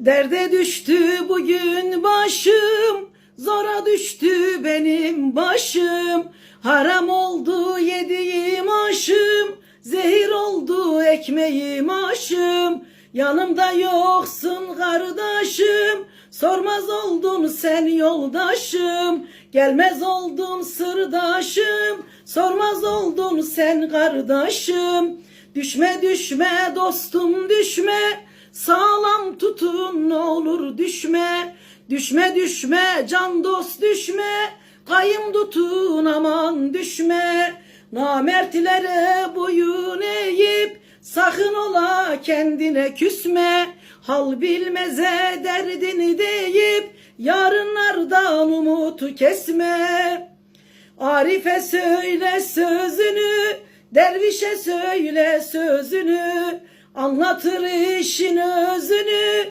Derde düştü bugün başım, zora düştü benim başım. Haram oldu yediğim aşım, zehir oldu ekmeğim aşım. Yanımda yoksun kardeşim, sormaz oldun sen yoldaşım. Gelmez oldun sırdaşım, sormaz oldun sen kardeşim. Düşme düşme dostum düşme, sağlam tutun ne olur düşme. Düşme düşme can dost düşme, kayım tutun aman düşme. Namertlere boyun eğip sakın ola kendine küsme. Hal bilmeze derdini deyip yarınlardan umutu kesme. Arife söyle sözünü, dervişe söyle sözünü, anlatır işin özünü,